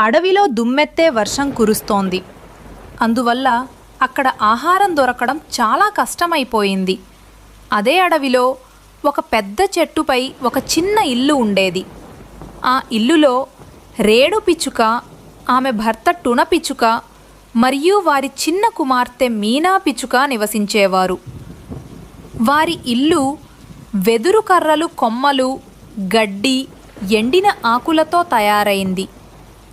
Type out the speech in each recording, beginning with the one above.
అడవిలో దుమ్మెత్తే వర్షం కురుస్తోంది. అందువల్ల అక్కడ ఆహారం దొరకడం చాలా కష్టమైపోయింది. అదే అడవిలో ఒక పెద్ద చెట్టుపై ఒక చిన్న ఇల్లు ఉండేది. ఆ ఇల్లులో రేడు పిచ్చుక ఆమె భర్త టున పిచ్చుక మరియు వారి చిన్న కుమార్తె మీనా పిచ్చుక నివసించేవారు. వారి ఇల్లు వెదురు కర్రలు కొమ్మలు గడ్డి ఎండిన ఆకులతో తయారైంది.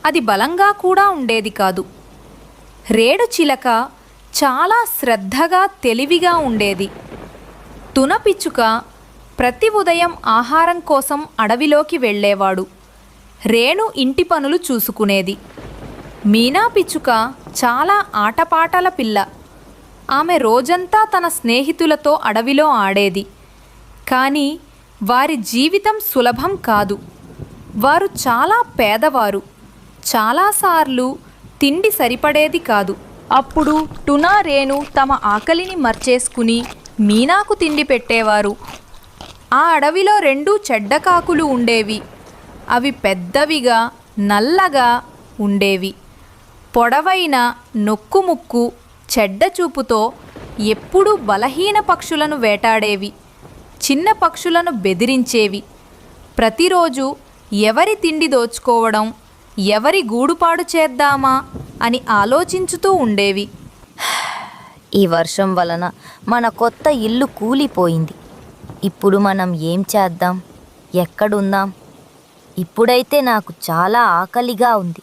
అది బలంగా కూడా ఉండేది కాదు. రేడు చిలక చాలా శ్రద్ధగా తెలివిగా ఉండేది. తునపిచ్చుక ప్రతి ఉదయం ఆహారం కోసం అడవిలోకి వెళ్ళేవాడు. రేణు ఇంటి పనులు చూసుకునేది. మీనా పిచ్చుక చాలా ఆటపాటల పిల్ల. ఆమె రోజంతా తన స్నేహితులతో అడవిలో ఆడేది. కానీ వారి జీవితం సులభం కాదు. వారు చాలా పేదవారు. చాలాసార్లు తిండి సరిపడేది కాదు. అప్పుడు టునా రేణు తమ ఆకలిని మర్చేసుకుని మీనాకు తిండి పెట్టేవారు. ఆ అడవిలో రెండు చెడ్డకాకులు ఉండేవి. అవి పెద్దవిగా నల్లగా ఉండేవి. పొడవైన నొక్కుముక్కు చెడ్డ చూపుతో ఎప్పుడూ బలహీన పక్షులను వేటాడేవి. చిన్న పక్షులను బెదిరించేవి. ప్రతిరోజు ఎవరి తిండి దోచుకోవడం ఎవరి గూడుపాడు చేద్దామా అని ఆలోచించుతూ ఉండేవి. ఈ వర్షం వలన మన కొత్త ఇల్లు కూలిపోయింది. ఇప్పుడు మనం ఏం చేద్దాం? ఎక్కడుందాం? ఇప్పుడైతే నాకు చాలా ఆకలిగా ఉంది.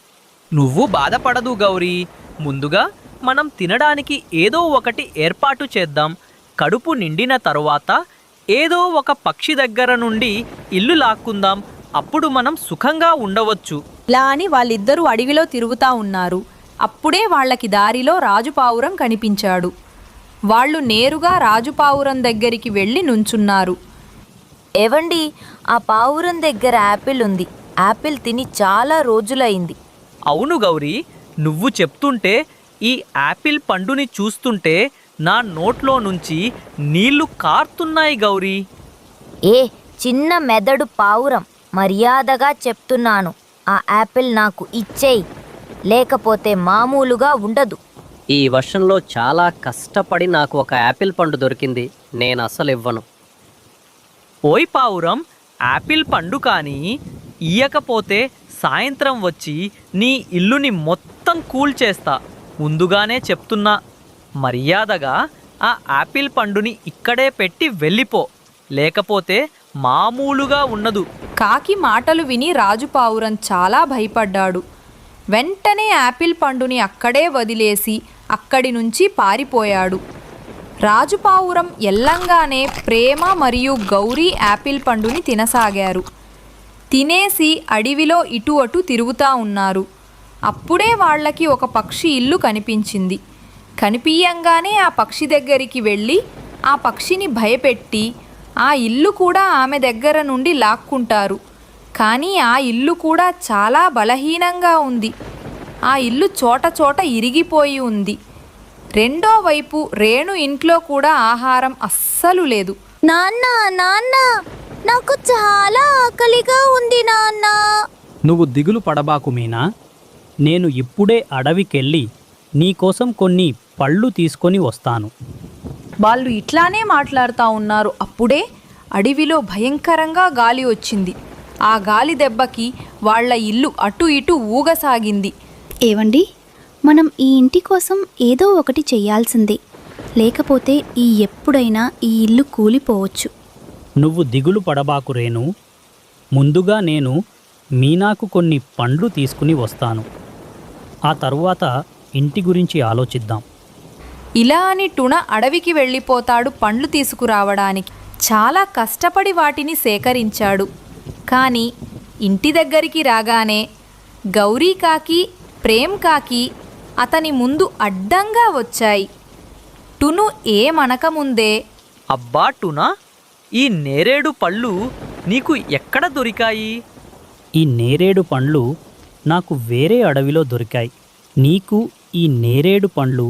నువ్వు బాధపడదు గౌరీ. ముందుగా మనం తినడానికి ఏదో ఒకటి ఏర్పాటు చేద్దాం. కడుపు నిండిన తరువాత ఏదో ఒక పక్షి దగ్గర నుండి ఇల్లు లాక్కుందాం. అప్పుడు మనం సుఖంగా ఉండవచ్చు. ఇలా అని వాళ్ళిద్దరూ అడవిలో తిరుగుతా ఉన్నారు. అప్పుడే వాళ్ళకి దారిలో రాజుపావురం కనిపించాడు. వాళ్ళు నేరుగా రాజుపావురం దగ్గరికి వెళ్ళి నుంచున్నారు. ఏవండి ఆ పావురం దగ్గర యాపిల్ ఉంది. యాపిల్ తిని చాలా రోజులైంది. అవును గౌరీ నువ్వు చెప్తుంటే ఈ యాపిల్ పండుని చూస్తుంటే నా నోట్లో నుంచి నీళ్ళు కారుతున్నాయి గౌరీ. ఏ చిన్న మెదడు పావురం. మర్యాదగా చెప్తున్నాను. ఆ యాపిల్ నాకు ఇచ్చేయి. లేకపోతే మామూలుగా ఉండదు. ఈ వర్షంలో చాలా కష్టపడి నాకు ఒక యాపిల్ పండు దొరికింది. నేను అసలు ఇవ్వను. ఓయ్ పావురం యాపిల్ పండు కానీ ఇయ్యకపోతే సాయంత్రం వచ్చి నీ ఇల్లుని మొత్తం కూల్చేస్తా ముందుగానే చెప్తున్నా. మర్యాదగా ఆ యాపిల్ పండుని ఇక్కడే పెట్టి వెళ్ళిపో. లేకపోతే మామూలుగా ఉండదు. కాకి మాటలు విని రాజుపావురం చాలా భయపడ్డాడు. వెంటనే యాపిల్ పండుని అక్కడే వదిలేసి అక్కడి నుంచి పారిపోయాడు. రాజుపావురం ఎల్లంగానే ప్రేమ మరియు గౌరీ యాపిల్ పండుని తినసాగారు. తినేసి అడవిలో ఇటు అటు తిరుగుతా ఉన్నారు. అప్పుడే వాళ్ళకి ఒక పక్షి ఇల్లు కనిపించింది. కనిపించంగానే ఆ పక్షి దగ్గరికి వెళ్ళి ఆ పక్షిని భయపెట్టి ఆ ఇల్లు కూడా ఆమె దగ్గర నుండి లాక్కుంటారు. కానీ ఆ ఇల్లు కూడా చాలా బలహీనంగా ఉంది. ఆ ఇల్లు చోట చోట ఇరిగిపోయి ఉంది. రెండో వైపు రేణు ఇంట్లో కూడా ఆహారం అస్సలు లేదు. నాన్న నాన్న నాకు చాలా ఆకలిగా ఉంది నాన్న. నువ్వు దిగులు పడబాకు మీనా. నేను ఇప్పుడే అడవికెళ్ళి నీకోసం కొన్ని పళ్ళు తీసుకొని వస్తాను. వాళ్ళు ఇట్లానే మాట్లాడుతూ ఉన్నారు. అప్పుడే అడవిలో భయంకరంగా గాలి వచ్చింది. ఆ గాలి దెబ్బకి వాళ్ళ ఇల్లు అటు ఇటు ఊగసాగింది. ఏవండి? మనం ఈ ఇంటి కోసం ఏదో ఒకటి చెయ్యాల్సిందే లేకపోతే ఈ ఎప్పుడైనా ఈ ఇల్లు కూలిపోవచ్చు. నువ్వు దిగులు పడబాకు రేణు. ముందుగా నేను మీనాకు కొన్ని పండ్లు తీసుకుని వస్తాను. ఆ తరువాత ఇంటి గురించి ఆలోచిద్దాం. ఇలా అని టున అడవికి వెళ్ళిపోతాడు పండ్లు తీసుకురావడానికి. చాలా కష్టపడి వాటిని సేకరించాడు. కానీ ఇంటి దగ్గరికి రాగానే గౌరీ కాకి ప్రేమ్ కాకి అతని ముందు అడ్డంగా వచ్చాయి. టును ఏమనకముందే అబ్బా టునా ఈ నేరేడు పళ్ళు నీకు ఎక్కడ దొరికాయి? ఈ నేరేడు పండ్లు నాకు వేరే అడవిలో దొరికాయి. నీకు ఈ నేరేడు పండ్లు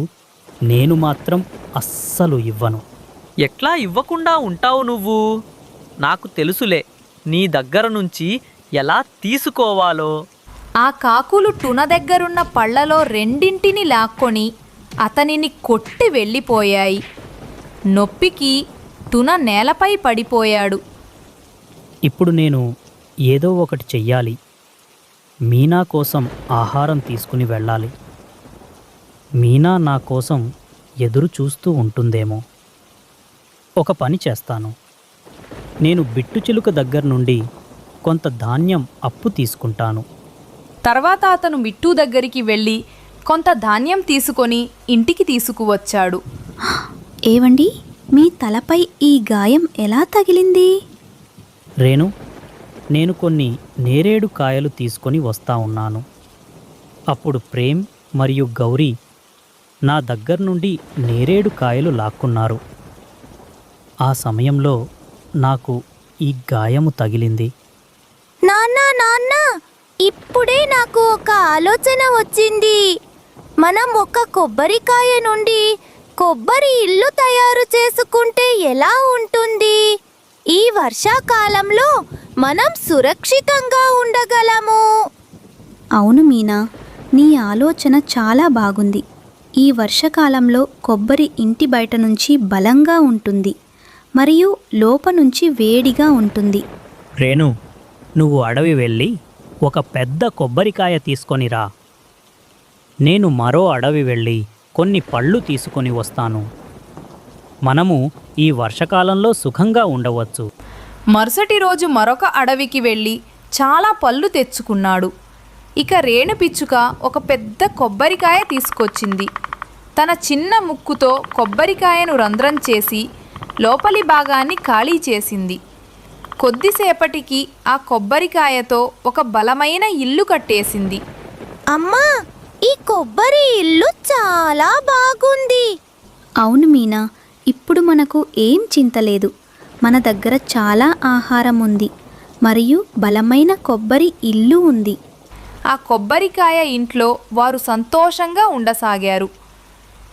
నేను మాత్రం అస్సలు ఇవ్వను. ఎట్లా ఇవ్వకుండా ఉంటావు నువ్వు? నాకు తెలుసులే నీ దగ్గర నుంచి ఎలా తీసుకోవాలో? ఆ కాకులు టున దగ్గరున్న పళ్ళలో రెండింటిని లాక్కొని అతనిని కొట్టి వెళ్ళిపోయాయి. నొప్పికి టున నేలపై పడిపోయాడు. ఇప్పుడు నేను ఏదో ఒకటి చెయ్యాలి. మీనా కోసం ఆహారం తీసుకుని వెళ్ళాలి. మీనా నా కోసం ఎదురు చూస్తూ ఉంటుందేమో. ఒక పని చేస్తాను. నేను బిట్టుచిలుక దగ్గర నుండి కొంత ధాన్యం అప్పు తీసుకుంటాను. తర్వాత అతను మిట్టూ దగ్గరికి వెళ్ళి కొంత ధాన్యం తీసుకొని ఇంటికి తీసుకువచ్చాడు. ఏవండి? మీ తలపై ఈ గాయం ఎలా తగిలింది? రేణు నేను కొన్ని నేరేడు కాయలు తీసుకొని వస్తా ఉన్నాను. అప్పుడు ప్రేమ్ మరియు గౌరీ నా దగ్గర నుండి నేరేడు కాయలు లాక్కున్నారు. ఆ సమయంలో నాకు ఈ గాయము తగిలింది. నాన్న నాన్న ఇప్పుడే నాకు ఒక ఆలోచన వచ్చింది. మనం ఒక కొబ్బరికాయ నుండి కొబ్బరి ఇల్లు తయారు చేసుకుంటే ఎలా ఉంటుంది? ఈ వర్షాకాలంలో మనం సురక్షితంగా ఉండగలము. అవును మీనా నీ ఆలోచన చాలా బాగుంది. ఈ వర్షకాలంలో కొబ్బరి ఇంటి బయట నుంచి బలంగా ఉంటుంది మరియు లోప నుంచి వేడిగా ఉంటుంది. రేణు నువ్వు అడవి వెళ్ళి ఒక పెద్ద కొబ్బరికాయ తీసుకొని రా. నేను మరో అడవి వెళ్ళి కొన్ని పళ్ళు తీసుకొని వస్తాను. మనము ఈ వర్షకాలంలో సుఖంగా ఉండవచ్చు. మరుసటి రోజు మరొక అడవికి వెళ్ళి చాలా పళ్ళు తెచ్చుకున్నాడు. ఇక రేణు పిచ్చుక ఒక పెద్ద కొబ్బరికాయ తీసుకొచ్చింది. తన చిన్న ముక్కుతో కొబ్బరికాయను రంధ్రం చేసి లోపలి భాగాన్ని ఖాళీ చేసింది. కొద్దిసేపటికి ఆ కొబ్బరికాయతో ఒక బలమైన ఇల్లు కట్టేసింది. అమ్మా ఈ కొబ్బరి ఇల్లు చాలా బాగుంది. అవును మీనా ఇప్పుడు మనకు ఏం చింతలేదు మన దగ్గర చాలా ఆహారం ఉంది. మరియు బలమైన కొబ్బరి ఇల్లు ఉంది. ఆ కొబ్బరికాయ ఇంట్లో వారు సంతోషంగా ఉండసాగారు.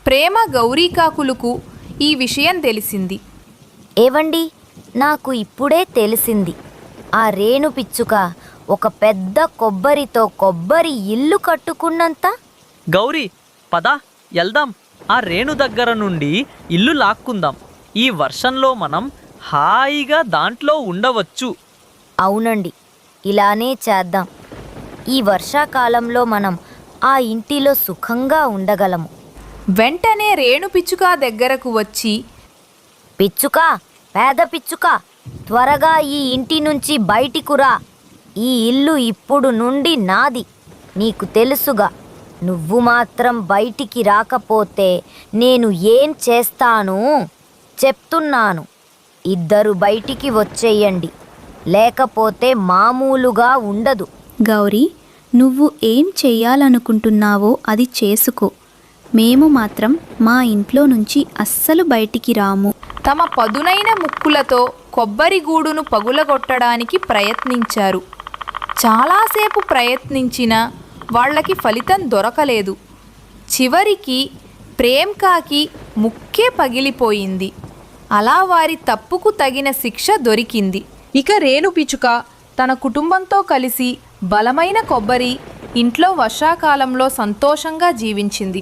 ప్రేమ గౌరీకాకులకు ఈ విషయం తెలిసింది. ఏవండి? నాకు ఇప్పుడే తెలిసింది. ఆ రేణు పిచ్చుక ఒక పెద్ద కొబ్బరితో కొబ్బరి ఇల్లు కట్టుకున్నంత? గౌరీ పద వెళ్దాం ఆ రేణు దగ్గర నుండి ఇల్లు లాక్కుందాం. ఈ వర్షంలో మనం హాయిగా దాంట్లో ఉండవచ్చు. అవునండి. ఇలానే చేద్దాం. ఈ వర్షాకాలంలో మనం ఆ ఇంటిలో సుఖంగా ఉండగలము. వెంటనే రేణు పిచ్చుక దగ్గరకు వచ్చి పిచ్చుక పేద పిచ్చుక త్వరగా ఈ ఇంటి నుంచి బయటికు రా. ఈ ఇల్లు ఇప్పుడు నుండి నాది. నీకు తెలుసుగా నువ్వు మాత్రం బయటికి రాకపోతే నేను ఏం చేస్తాను? చెప్తున్నాను. ఇద్దరు బయటికి వచ్చేయండి. లేకపోతే మామూలుగా ఉండదు. గౌరీ నువ్వు ఏం చెయ్యాలనుకుంటున్నావో అది చేసుకో. మేము మాత్రం మా ఇంట్లో నుంచి అస్సలు బయటికి రాము. తమ పదునైన ముక్కులతో కొబ్బరి గూడును పగులగొట్టడానికి ప్రయత్నించారు. చాలాసేపు ప్రయత్నించినా వాళ్ళకి ఫలితం దొరకలేదు. చివరికి ప్రేమ్కాకి ముక్కే పగిలిపోయింది. అలా వారి తప్పుకు తగిన శిక్ష దొరికింది. ఇక రేణు పిచుక తన కుటుంబంతో కలిసి బలమైన కొబ్బరి ఇంట్లో వర్షాకాలంలో సంతోషంగా జీవించింది.